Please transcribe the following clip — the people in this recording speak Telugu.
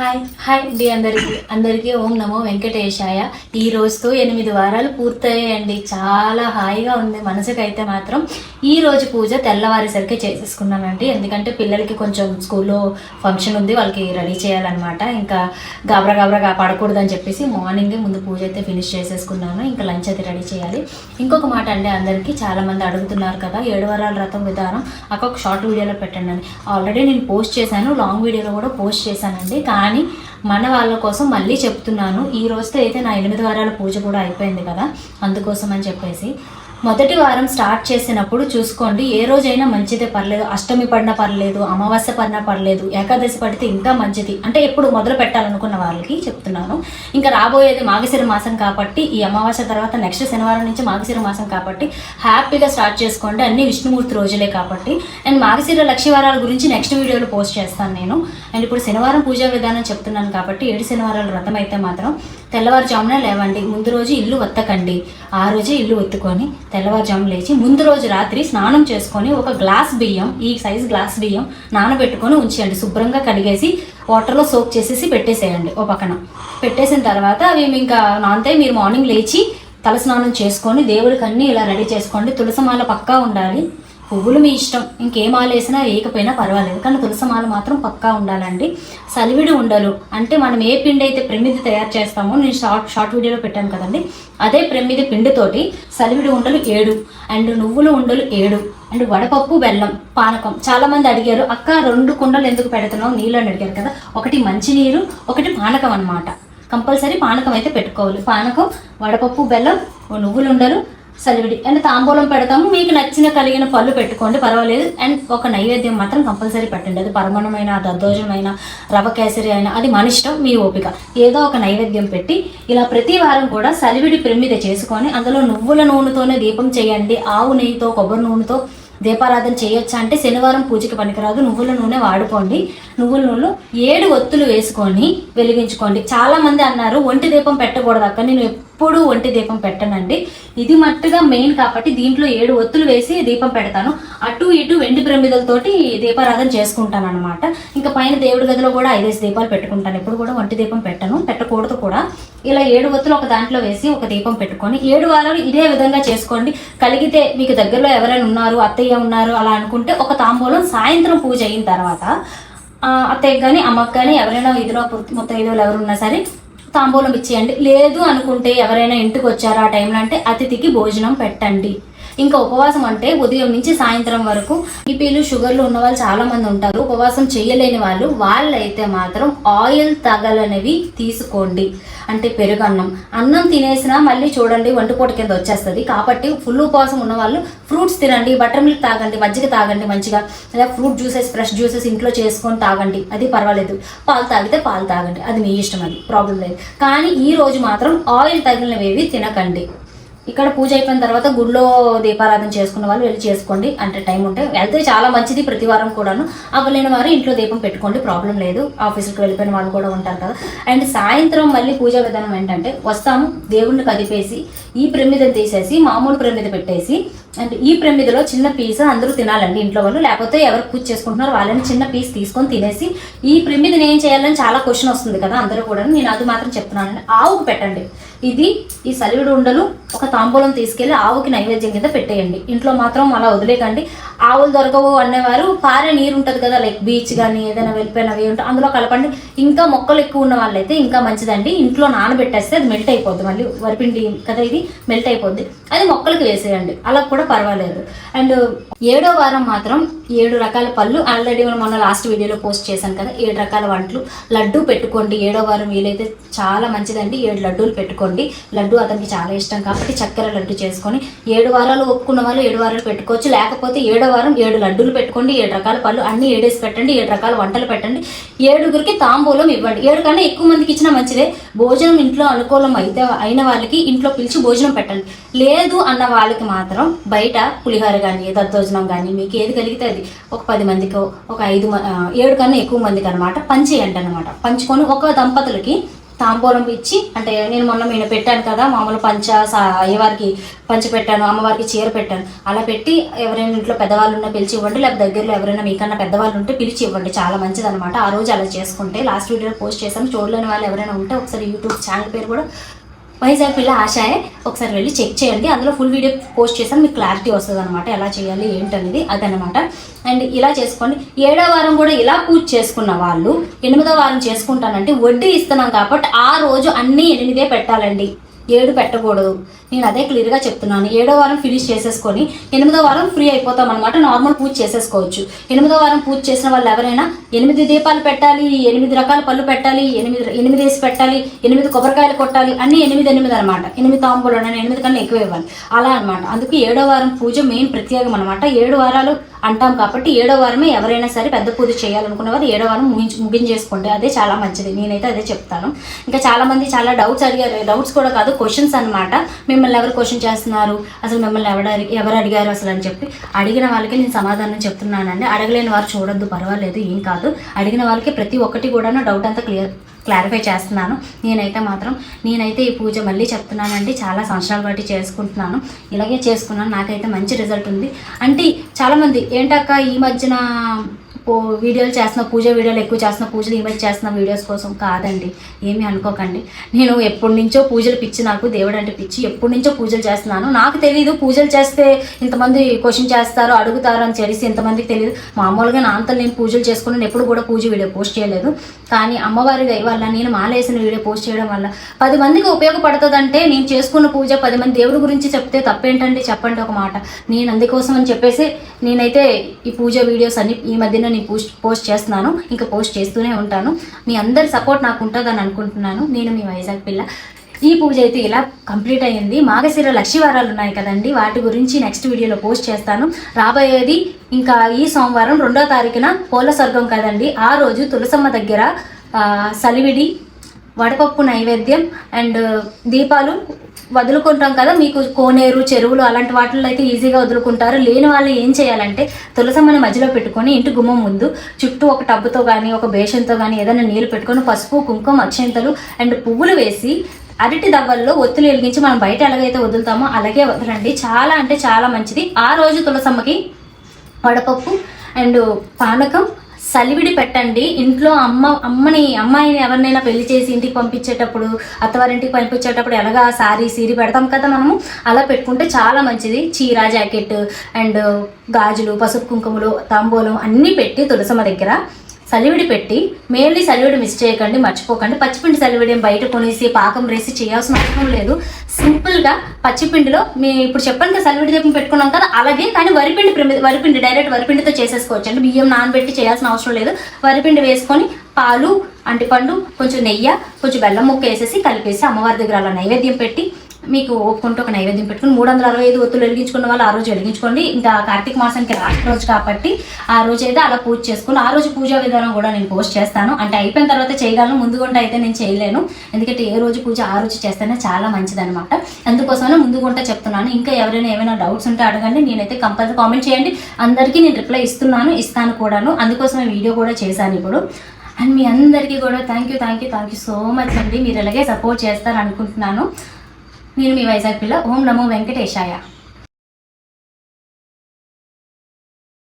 హాయ్ హాయ్ అండి అందరికీ అందరికీ ఓం నమో వెంకటేశాయ. ఈ రోజుతో ఎనిమిది వారాలు పూర్తయ్యాయండి. చాలా హాయిగా ఉంది మనసుకైతే మాత్రం. ఈ రోజు పూజ తెల్లవారేసరికి చేసేసుకున్నానండి ఎందుకంటే పిల్లలకి కొంచెం స్కూల్లో ఫంక్షన్ ఉంది వాళ్ళకి రెడీ చేయాలన్నమాట. ఇంకా గాబరా గాబరా పడకూడదని చెప్పేసి మార్నింగే ముందు పూజ అయితే ఫినిష్ చేసేసుకున్నాను. ఇంకా లంచ్ అయితే రెడీ చేయాలి. ఇంకొక మాట అండి అందరికీ చాలామంది అడుగుతున్నారు కదా ఏడు వారాల రథం విధానం. అక్క ఒక షార్ట్ వీడియోలో పెట్టండి ఆల్రెడీ నేను పోస్ట్ చేశాను లాంగ్ వీడియోలో కూడా పోస్ట్ చేశానండి. కానీ మన వాళ్ళ కోసం మళ్ళీ చెప్తున్నాను. ఈ రోజుతో అయితే నా ఎనిమిది వారాల పూజ కూడా అయిపోయింది కదా. అందుకోసం అని చెప్పేసి. మొదటి వారం స్టార్ట్ చేసినప్పుడు చూసుకోండి ఏ రోజైనా మంచిదే పర్లేదు అష్టమి పడినా పర్లేదు అమావాస్య పడినా పర్లేదు ఏకాదశి పడితే ఇంకా మంచిది. అంటే ఎప్పుడు మొదలు పెట్టాలనుకున్న వాళ్ళకి చెప్తున్నాను. ఇంకా రాబోయేది మాగశిర మాసం కాబట్టి ఈ అమావాస్య తర్వాత నెక్స్ట్ శనివారం నుంచి మాగశిర మాసం కాబట్టి హ్యాపీగా స్టార్ట్ చేసుకోండి. అన్ని విష్ణుమూర్తి రోజులే కాబట్టి. అండ్ మాగశిర లక్ష్యవారాల గురించి నెక్స్ట్ వీడియోలో పోస్ట్ చేస్తాను నేను. అండ్ ఇప్పుడు శనివారం పూజా విధానం చెప్తున్నాను కాబట్టి ఏడు శనివారాల వ్రతం అయితే మాత్రం తెల్లవారుజామున లేవండి. ముందు రోజు ఇల్లు వత్తకండి ఆ రోజే ఇల్లు ఒత్తుకొని తెల్లవారుజాము లేచి ముందు రోజు రాత్రి స్నానం చేసుకొని ఒక గ్లాస్ బియ్యం ఈ సైజ్ గ్లాస్ బియ్యం నానబెట్టుకొని ఉంచేయండి. శుభ్రంగా కడిగేసి వాటర్లో సోక్ చేసేసి పెట్టేసేయండి ఓ పక్కన. పెట్టేసిన తర్వాత అవి ఇంకా నానితే మీరు మార్నింగ్ లేచి తలస్నానం చేసుకొని దేవుడికి అన్నీ ఇలా రెడీ చేసుకోండి. తులసమాల పక్కా ఉండాలి. పువ్వులు మీ ఇష్టం. ఇంకేం మాల వేసినా వేయకపోయినా పర్వాలేదు. కానీ తులసమాల మాత్రం పక్కా ఉండాలండి. సలివిడి ఉండలు. అంటే మనం ఏ పిండి అయితే ప్రమిది తయారు చేస్తామో నేను షార్ట్ షార్ట్ వీడియోలో పెట్టాను కదండి. అదే ప్రమిది పిండితోటి సలివిడి ఉండలు ఏడు. అండ్ నువ్వుల ఉండలు ఏడు. అండ్ వడపప్పు బెల్లం పానకం. చాలా మంది అడిగారు అక్క రెండు కుండలు ఎందుకు పెడుతున్నావు? నీళ్ళు అని అడిగారు కదా. ఒకటి మంచినీరు ఒకటి పానకం అన్నమాట. కంపల్సరీ పానకం అయితే పెట్టుకోవాలి. పానకం వడపప్పు బెల్లం నువ్వులు ఉండలు సలివిడి అండ్ తాంబూలం పెడతాము. మీకు నచ్చిన కలిగిన పళ్ళు పెట్టుకోండి. పర్వాలేదు. అండ్ ఒక నైవేద్యం మాత్రం కంపల్సరీ పెట్టండి. అది పరమణమైన దద్దోజమైన రవ కేసరి అయినా అది మన ఇష్టం మీ ఓపిక. ఏదో ఒక నైవేద్యం పెట్టి ఇలా ప్రతి వారం కూడా సలివిడి ప్రమిద చేసుకొని అందులో నువ్వుల నూనెతోనే దీపం చేయండి. ఆవు నెయ్యితో కొబ్బరి నూనెతో దీపారాధన చేయొచ్చా అంటే శనివారం పూజకి పనికిరాదు. నువ్వుల నూనె వాడుకోండి. నువ్వుల నూనెలో ఏడు ఒత్తులు వేసుకొని వెలిగించుకోండి. చాలామంది అన్నారు ఒంటి దీపం పెట్టకూడదు అక్క. నేను ఎప్పుడూ ఒంటి దీపం పెట్టనండి. ఇది మట్టుగా మెయిన్ కాబట్టి దీంట్లో ఏడు ఒత్తులు వేసి దీపం పెడతాను. అటు ఇటు వెండి ప్రమిదలతోటి దీపారాధన చేసుకుంటాను అనమాట ఇంకా పైన దేవుడి గదిలో కూడా ఐదేసి దీపాలు పెట్టుకుంటాను. ఎప్పుడు కూడా ఒంటి దీపం పెట్టను పెట్టకూడదు కూడా. ఇలా ఏడు ఒత్తులు ఒక దాంట్లో వేసి ఒక దీపం పెట్టుకొని ఏడు వారాలు ఇదే విధంగా చేసుకోండి. కలిగితే మీకు దగ్గరలో ఎవరైనా ఉన్నారు అత్తయ్య ఉన్నారు అలా అనుకుంటే ఒక తాంబూలం సాయంత్రం పూజ అయిన తర్వాత అత్తయ్య అత్తయ్యకి కానీ అమ్మకి కానీ ఎవరైనా ఇదిలో మొత్తం ఐదులో ఎవరు ఉన్నా సరే తాంబూలం ఇచ్చేయండి. లేదు అనుకుంటే ఎవరైనా ఇంటికి వచ్చారా ఆ టైంలో అంటే అతిథికి భోజనం పెట్టండి. ఇంకా ఉపవాసం అంటే ఉదయం నుంచి సాయంత్రం వరకు బీపీలు షుగర్లు ఉన్న వాళ్ళు చాలా మంది ఉంటారు. ఉపవాసం చేయలేని వాళ్ళు వాళ్ళైతే మాత్రం ఆయిల్ తగలనివి తీసుకోండి. అంటే పెరుగన్నం అన్నం. తినేసినా మళ్ళీ చూడండి వంటిపూట కింద వచ్చేస్తుంది. కాబట్టి ఫుల్ ఉపవాసం ఉన్న వాళ్ళు ఫ్రూట్స్ తినండి బటర్ మిల్క్ తాగండి మజ్జిగ తాగండి మంచిగా. లేదా ఫ్రూట్ జ్యూసెస్ ఫ్రెష్ జ్యూసెస్ ఇంట్లో చేసుకొని తాగండి. అది పర్వాలేదు. పాలు తాగితే పాలు తాగండి. అది మీ ఇష్టం అది. ప్రాబ్లం లేదు. కానీ ఈ రోజు మాత్రం ఆయిల్ తగిలినవేవి తినకండి. ఇక్కడ పూజ అయిపోయిన తర్వాత గుడిలో దీపారాధన చేసుకున్న వాళ్ళు వెళ్ళి చేసుకోండి అంటే టైం ఉంటే. వెళ్తే చాలా మంచిది ప్రతి వారం కూడాను. అవ్వలేని వారు ఇంట్లో దీపం పెట్టుకోండి ప్రాబ్లం లేదు. ఆఫీస్కి వెళ్ళిపోయిన వాళ్ళు కూడా ఉంటారు కదా. అండ్ సాయంత్రం మళ్ళీ పూజా విధానం ఏంటంటే వస్తాము దేవుణ్ణి కదిపేసి ఈ ప్రమిదను తీసేసి మామూలు ప్రమిద పెట్టేసి అండ్ ఈ ప్రమిదలో చిన్న పీస్ అందరూ తినాలండి ఇంట్లో వాళ్ళు. లేకపోతే ఎవరు పూజ చేసుకుంటున్నారో వాళ్ళని చిన్న పీస్ తీసుకొని తినేసి ఈ ప్రమిదని ఏం చేయాలని చాలా క్వశ్చన్ వస్తుంది కదా అందరూ కూడా నేను అది మాత్రం చెప్తున్నానండి. ఆవుకు పెట్టండి. ఇది ఈ సలివిడి ఉండలు ఒక తాంబూలం తీసుకెళ్ళి ఆవుకి నైవేద్యం కింద పెట్టేయండి. ఇంట్లో మాత్రం అలా వదిలేకండి. ఆవులు దొరకవు అనేవారు పారే నీరు ఉంటుంది కదా లైక్ బీచ్ కానీ ఏదైనా వెళ్ళిపోయినవి ఉంటాయి అందులో కలపండి. ఇంకా మొక్కలు ఎక్కువ ఉన్న వాళ్ళైతే ఇంకా మంచిదండి. ఇంట్లో నానబెట్టేస్తే అది మెల్ట్ అయిపోద్ది. మళ్ళీ వరిపిండి కదా ఇది మెల్ట్ అయిపోద్ది. అది మొక్కలకు వేసేయండి. అలా కూడా పర్వాలేదు. అండ్ ఏడో వారం మాత్రం ఏడు రకాల పళ్ళు. ఆల్రెడీ మనం మొన్న లాస్ట్ వీడియోలో పోస్ట్ చేశాం కదా ఏడు రకాల వంటలు. లడ్డు పెట్టుకోండి. ఏడో వారం వీలైతే చాలా మంచిదండి. ఏడు లడ్డూలు పెట్టుకోండి. లడ్డు అతనికి చాలా ఇష్టం కాబట్టి చక్కెర లడ్డు చేసుకొని ఏడు వారాలు ఒప్పుకున్న వాళ్ళు ఏడు వారాలు పెట్టుకోవచ్చు. లేకపోతే ఏడో వారం ఏడు లడ్డూలు పెట్టుకోండి. ఏడు రకాల పళ్ళు అన్ని ఏడేసి పెట్టండి. ఏడు రకాల వంటలు పెట్టండి. ఏడుగురికి తాంబూలం ఇవ్వండి. ఏడు కన్నా ఎక్కువ మందికి ఇచ్చినా మంచిదే. భోజనం ఇంట్లో అనుకూలం అయితే అయిన వాళ్ళకి ఇంట్లో పిలిచి భోజనం పెట్టండి. లేదు అన్న వాళ్ళకి మాత్రం బయట పులిహోర కానీ దద్దోజనం కానీ మీకు ఏది కలిగితే అది ఒక పది మందికి ఒక ఐదు ఏడు కన్నా ఎక్కువ మందికి అనమాట పంచేయండి అనమాట పంచుకొని ఒక దంపతులకి తాంబూలం ఇచ్చి అంటే నేను మొన్న నేను పెట్టాను కదా మామూలు పంచ సా- అయ్యవారికి పంచ పెట్టాను అమ్మవారికి చీర పెట్టాను. అలా పెట్టి ఎవరైనా ఇంట్లో పెద్దవాళ్ళు ఉన్నా పిలిచి ఇవ్వండి లేకపోతే దగ్గరలో ఎవరైనా మీకన్నా పెద్దవాళ్ళు ఉంటే పిలిచి ఇవ్వండి చాలా మంచిది అనమాట ఆ రోజు అలా చేసుకుంటే లాస్ట్ వీడియోలో పోస్ట్ చేశాను. చూడలేని వాళ్ళు ఎవరైనా ఉంటే ఒకసారి యూట్యూబ్ ఛానల్ పేరు కూడా వైజాగ్ పిల్ల ఆశాయే ఒకసారి వెళ్ళి చెక్ చేయండి. అందులో ఫుల్ వీడియో పోస్ట్ చేస్తాను మీకు క్లారిటీ వస్తుంది అనమాట ఎలా చేయాలి ఏంటనేది అదనమాట అండ్ ఇలా చేసుకోండి. ఏడో వారం కూడా ఇలా పూజ చేసుకున్న వాళ్ళు ఎనిమిదో వారం చేసుకుంటానంటే వడ్డీ ఇస్తున్నాం కాబట్టి ఆ రోజు అన్నీ ఎనిమిదే పెట్టాలండి. ఏడు పెట్టకూడదు. నేను అదే క్లియర్గా చెప్తున్నాను. ఏడో వారం ఫినిష్ చేసేసుకొని ఎనిమిదో వారం ఫ్రీ అయిపోతాం అనమాట నార్మల్ పూజ చేసేసుకోవచ్చు. ఎనిమిదో వారం పూజ చేసిన వాళ్ళు ఎవరైనా ఎనిమిది దీపాలు పెట్టాలి ఎనిమిది రకాల పళ్ళు పెట్టాలి ఎనిమిది ఎనిమిది వేసి పెట్టాలి ఎనిమిది కొబ్బరికాయలు కొట్టాలి అన్ని ఎనిమిది ఎనిమిది అనమాట ఎనిమిది తాంబూలు అని ఎనిమిది కన్నా ఎక్కువ ఇవ్వాలి. అలా అనమాట అందుకే ఏడో వారం పూజ మెయిన్ ప్రత్యేకం అనమాట ఏడు వారాలు అంటాం కాబట్టి ఏడో వారమే ఎవరైనా సరే పెద్ద పూజ చేయాలనుకున్న వారు ఏడో వారం ముగించి ముగించేసుకోండి. అదే చాలా మంచిది. నేనైతే అదే చెప్తాను. ఇంకా చాలామంది చాలా డౌట్స్ అడిగారు. డౌట్స్ కూడా కాదు క్వశ్చన్స్ అనమాట మిమ్మల్ని ఎవరు క్వశ్చన్ చేస్తున్నారు? అసలు మిమ్మల్ని ఎవరు అడిగి ఎవరు అడిగారు అసలు అని చెప్పి అడిగిన వాళ్ళకి నేను సమాధానం చెప్తున్నానండి. అడగలేని వారు చూడొద్దు పర్వాలేదు ఏం కాదు. అడిగిన వాళ్ళకి ప్రతి ఒక్కటి కూడా డౌట్ అంతా క్లియర్ క్లారిఫై చేస్తున్నాను. నేనైతే మాత్రం నేనైతే ఈ పూజ మళ్ళీ చెప్తున్నానండి. చాలా సంవత్సరాలు బట్టి చేసుకుంటున్నాను. ఇలాగే చేసుకున్నాను. నాకైతే మంచి రిజల్ట్ ఉంది. అంటే చాలామంది ఏంటక్క ఈ మధ్యన వీడియోలు చేస్తున్న పూజ వీడియోలు ఎక్కువ చేస్తున్న పూజలు ఈ మధ్య చేస్తున్న వీడియోస్ కోసం కాదండి. ఏమీ అనుకోకండి. నేను ఎప్పటి నుంచో పూజలు పిచ్చి నాకు దేవుడు అంటే పిచ్చి ఎప్పటి నుంచో పూజలు చేస్తున్నాను. నాకు తెలియదు పూజలు చేస్తే ఇంతమంది క్వశ్చన్ చేస్తారు అడుగుతారు అని తెలిసి ఇంతమందికి తెలియదు మామూలుగా నా అంతా నేను పూజలు చేసుకున్నాను ఎప్పుడు కూడా పూజ వీడియో పోస్ట్ చేయలేదు. కానీ అమ్మవారి దయ వల్ల నేను మాలేసిన వీడియో పోస్ట్ చేయడం వల్ల పది మందికి ఉపయోగపడుతుందంటే నేను చేసుకున్న పూజ పది మంది దేవుడి గురించి చెప్తే తప్పేంటండి? చెప్పండి ఒక మాట. నేను అందుకోసం అని చెప్పేసి నేనైతే ఈ పూజ వీడియోస్ అన్ని ఈ మధ్యన నేను పోస్ట్ పోస్ట్ చేస్తున్నాను ఇంకా పోస్ట్ చేస్తూనే ఉంటాను. మీ అందరి సపోర్ట్ నాకు ఉంటుందని అనుకుంటున్నాను. నేను మీ వైజాగ్ పిల్ల. ఈ పూజ అయితే ఇలా కంప్లీట్ అయ్యింది. మాగశిర లక్షివారాలు ఉన్నాయి కదండి. వాటి గురించి నెక్స్ట్ వీడియోలో పోస్ట్ చేస్తాను. రాబోయేది ఇంకా ఈ సోమవారం రెండో తారీఖున పోల స్వర్గం కదండి. ఆ రోజు తులసమ్మ దగ్గర సలివిడి వడపప్పు నైవేద్యం అండ్ దీపాలు వదులుకుంటాం కదా మీకు కోనేరు చెరువులు అలాంటి వాటిల్లో అయితే ఈజీగా వదులుకుంటారు. లేని వాళ్ళు ఏం చేయాలంటే తులసమ్మని మధ్యలో పెట్టుకొని ఇంటి గుమ్మం ముందు చుట్టూ ఒక టబ్బుతో కానీ ఒక బేషన్తో కానీ ఏదైనా నీళ్ళు పెట్టుకొని పసుపు కుంకుమ అక్షంతలు అండ్ పువ్వులు వేసి అరటి దవ్వల్లో ఒత్తులు వెలిగించి మనం బయట ఎలాగైతే వదులుతామో అలాగే వదలండి. చాలా అంటే చాలా మంచిది. ఆ రోజు తులసమ్మకి వడపప్పు అండ్ పానకం సలివిడి పెట్టండి ఇంట్లో అమ్మ అమ్మని అమ్మాయిని ఎవరినైనా పెళ్ళి చేసి ఇంటికి పంపించేటప్పుడు అత్తవారింటికి పంపించేటప్పుడు ఎలాగా సారీ సీరి పెడతాం కదా మనము? అలా పెట్టుకుంటే చాలా మంచిది. చీర జాకెట్ అండ్ గాజులు పసుపు కుంకుమలు తాంబూలం అన్నీ పెట్టి తులసమ్మ దగ్గర సలివిడి పెట్టి మెయిన్లీ సలివిడి మిస్ చేయకండి మర్చిపోకండి. పచ్చిపిండి సలివిడి ఏం బయట కొనేసి పాకం రేసి చేయాల్సిన అవసరం లేదు. సింపుల్గా పచ్చిపిండిలో మీ ఇప్పుడు చెప్పాను కదా సలివిడి దీపం పెట్టుకున్నాం కదా అలాగే కానీ వరిపిండి వరిపిండి డైరెక్ట్ వరిపిండితో చేసేసుకోవచ్చు అండి బియ్యం నానబెట్టి చేయాల్సిన అవసరం లేదు. వరిపిండి వేసుకొని పాలు అంటిపండు కొంచెం నెయ్యి కొంచెం బెల్లం ముక్క వేసేసి కలిపేసి అమ్మవారి దగ్గర అలా నైవేద్యం పెట్టి మీకు ఒప్పుకుంటూ ఒక నైవేద్యం పెట్టుకుని మూడు వందల అరవై ఐదు ఒత్తులు వెలిగించుకున్న వాళ్ళు ఆ రోజు వెలిగించుకోండి. ఇంకా కార్తీక మాసానికి లాస్ట్ రోజు కాబట్టి ఆ రోజు అయితే అలా పూజ చేసుకుని ఆ రోజు పూజా విధానం కూడా నేను పోస్ట్ చేస్తాను. అంటే అయిపోయిన తర్వాత చేయగలను ముందుగుంట అయితే నేను చేయలేను. ఎందుకంటే ఏ రోజు పూజ ఆ రోజు చేస్తేనే చాలా మంచిది అనమాట అందుకోసమే ముందుగుంట చెప్తున్నాను. ఇంకా ఎవరైనా ఏమైనా డౌట్స్ ఉంటే అడగండి. నేనైతే కంపల్సరీ కామెంట్ చేయండి. అందరికీ నేను రిప్లై ఇస్తున్నాను ఇస్తాను కూడాను. అందుకోసమే వీడియో కూడా చేశాను ఇప్పుడు. అండ్ మీ అందరికీ కూడా thank you thank you thank you so much అండి. మీరు ఇలాగే సపోర్ట్ చేస్తారు అనుకుంటున్నాను నేను మీ వైజాగ్ పిల్ల. ఓం నమో వెంకటేశాయ.